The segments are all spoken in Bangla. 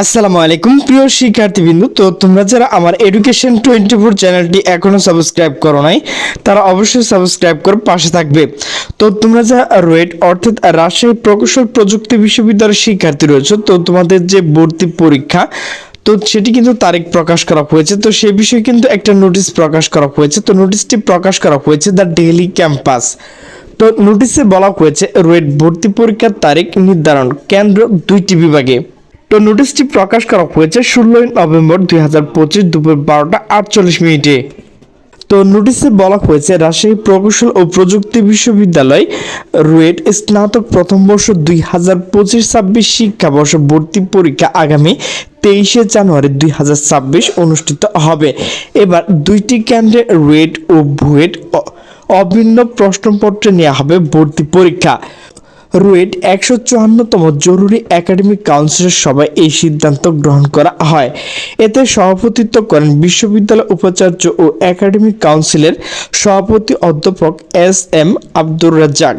আসসালামু আলাইকুম, প্রিয় শিক্ষার্থীবৃন্দু। তো তোমরা যারা আমার এডুকেশন টোয়েন্টি ফোর চ্যানেলটি এখনও সাবস্ক্রাইব করো নাই, তারা অবশ্যই সাবস্ক্রাইব করে পাশে থাকবে। তো তোমরা যারা রোয়েট অর্থাৎ রাজশাহী প্রকৌশল প্রযুক্তি বিশ্ববিদ্যালয়ের শিক্ষার্থী রয়েছে, তো তোমাদের যে ভর্তি পরীক্ষা, তো সেটি কিন্তু তারিখ প্রকাশ করা হয়েছে। তো সে বিষয়ে কিন্তু একটা নোটিশ প্রকাশ করা হয়েছে। তো নোটিশটি প্রকাশ করা হয়েছে দ্য ডেইলি ক্যাম্পাস তো নোটিশে বলা হয়েছে রোয়েট ভর্তি পরীক্ষার তারিখ নির্ধারণ কেন্দ্র দুইটি বিভাগে। তো নোটিশটি প্রকাশ করা হয়েছে ষোলোই নভেম্বর দুই হাজার পঁচিশ দুপুর বারোটা আটচল্লিশ মিনিটে। তো নোটিশে বলা হয়েছে, রাজশাহী প্রকৌশল ও প্রযুক্তি বিশ্ববিদ্যালয় রুয়েট স্নাতক প্রথম বর্ষ দুই হাজার পঁচিশ ছাব্বিশ শিক্ষাবর্ষ ভর্তি পরীক্ষা আগামী তেইশে জানুয়ারি দুই হাজার ছাব্বিশ অনুষ্ঠিত হবে। এবার দুইটি কেন্দ্রে রুয়েট ও ভুয়েট অভিন্ন প্রশ্নপত্রে নেওয়া হবে ভর্তি পরীক্ষা। রুয়েট একশো চুয়ান্নতম জরুরি একাডেমিক কাউন্সিলের সভায় এই সিদ্ধান্ত গ্রহণ করা হয়। এতে সভাপতিত্ব করেন বিশ্ববিদ্যালয় উপাচার্য ও একাডেমিক কাউন্সিলের সভাপতি অধ্যাপক এস এম আব্দুর রাজ্জাক।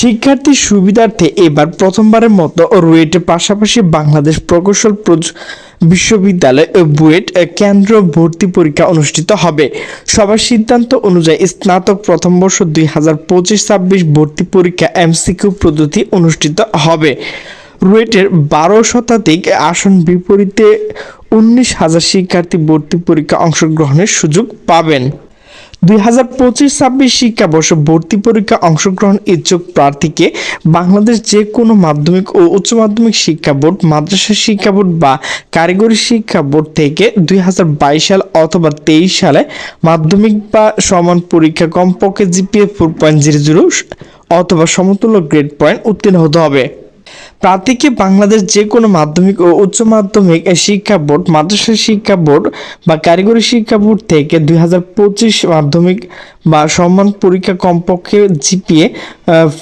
শিক্ষার্থীর সুবিধার্থে এবার প্রথমবারের মতো রুয়েটের পাশাপাশি বাংলাদেশ প্রকৌশল বিশ্ববিদ্যালয় বুয়েট কেন্দ্র ভর্তি পরীক্ষা অনুষ্ঠিত হবে। সবার সিদ্ধান্ত অনুযায়ী স্নাতক প্রথম বর্ষ দুই হাজার পঁচিশ ছাব্বিশ ভর্তি পরীক্ষা এমসিকিউ পদ্ধতি অনুষ্ঠিত হবে। রুয়েটের বারো শতাধিক আসন বিপরীতে উনিশ হাজার শিক্ষার্থী ভর্তি পরীক্ষা অংশগ্রহণের সুযোগ পাবেন। দুই হাজার পঁচিশ ছাব্বিশ শিক্ষাবর্ষ ভর্তি পরীক্ষা অংশগ্রহণ ইচ্ছুক প্রার্থীকে বাংলাদেশ যে কোনো মাধ্যমিক ও উচ্চ মাধ্যমিক শিক্ষা বোর্ড, মাদ্রাসা শিক্ষা বোর্ড বা কারিগরি শিক্ষা বোর্ড থেকে দুই হাজার বাইশ সাল অথবা তেইশ সালে মাধ্যমিক বা সমান পরীক্ষা কমপক্ষে GPA four point zero zero অথবা সমতুল্য গ্রেড পয়েন্ট উত্তীর্ণ হতে হবে। প্রার্থীকে বাংলাদেশ যে কোনো মাধ্যমিক ও উচ্চ মাধ্যমিক শিক্ষা বোর্ড, মাদ্রাসা শিক্ষা বোর্ড বা কারিগরি শিক্ষা বোর্ড থেকে দুই হাজার পঁচিশ মাধ্যমিক বা সম্মান পরীক্ষা কমপক্ষে জিপিএ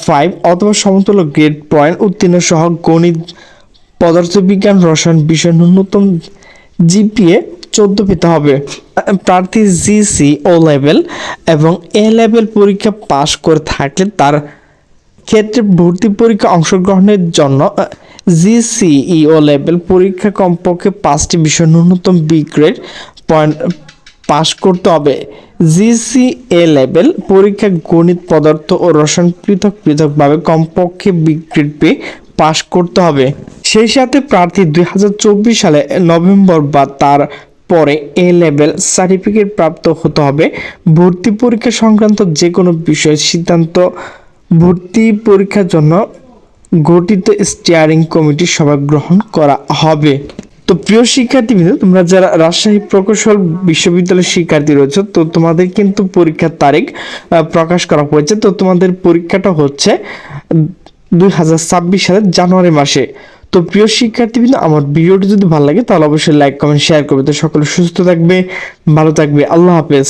ফাইভ অথবা সমতুল্য গ্রেড পয়েন্ট উত্তীর্ণ সহ গণিত, পদার্থবিজ্ঞান, রসায়ন বিষয় ন্যূনতম জিপিএ চোদ্দ পেতে হবে। প্রার্থী জিসি ও লেভেল এবং এ লেভেল পরীক্ষা পাশ করে থাকলে তার ক্ষেত্রে ভর্তি পরীক্ষা অংশগ্রহণের জন্য জিসিইও লেভেল পরীক্ষা কমপক্ষে পাঁচটি বিষয় ন্যূনতম বিগ্রেড পয়েন্ট পাশ করতে হবে। জিসিএ লেভেল পরীক্ষা গণিত পদার্থ ও রসায়ন পৃথক পৃথকভাবে কমপক্ষে বিগ্রেড পেয়ে পাশ করতে হবে। সেই সাথে প্রার্থী দুই হাজার চব্বিশ সালে নভেম্বর বা তার পরে এ লেভেল সার্টিফিকেট প্রাপ্ত হতে হবে। ভর্তি পরীক্ষা সংক্রান্ত যে কোনো বিষয়ে সিদ্ধান্ত ভর্তি পরীক্ষার জন্য গঠিত স্টিয়ারিং কমিটির সভা গ্রহণ করা হবে। তো প্রিয় শিক্ষার্থীবৃন্দ, তোমরা যারা রাজশাহী প্রকৌশল বিশ্ববিদ্যালয়ের শিক্ষার্থী রয়েছে, তো তোমাদের কিন্তু পরীক্ষার তারিখ প্রকাশ করা হয়েছে। তো তোমাদের পরীক্ষাটা হচ্ছে দুই হাজার ছাব্বিশ সালের জানুয়ারি মাসে। তো প্রিয় শিক্ষার্থীবৃন্দ, আমার ভিডিওটি যদি ভালো লাগে, তাহলে অবশ্যই লাইক কমেন্ট শেয়ার করবে। তো সকলে সুস্থ থাকবে, ভালো থাকবে। আল্লাহ হাফেজ।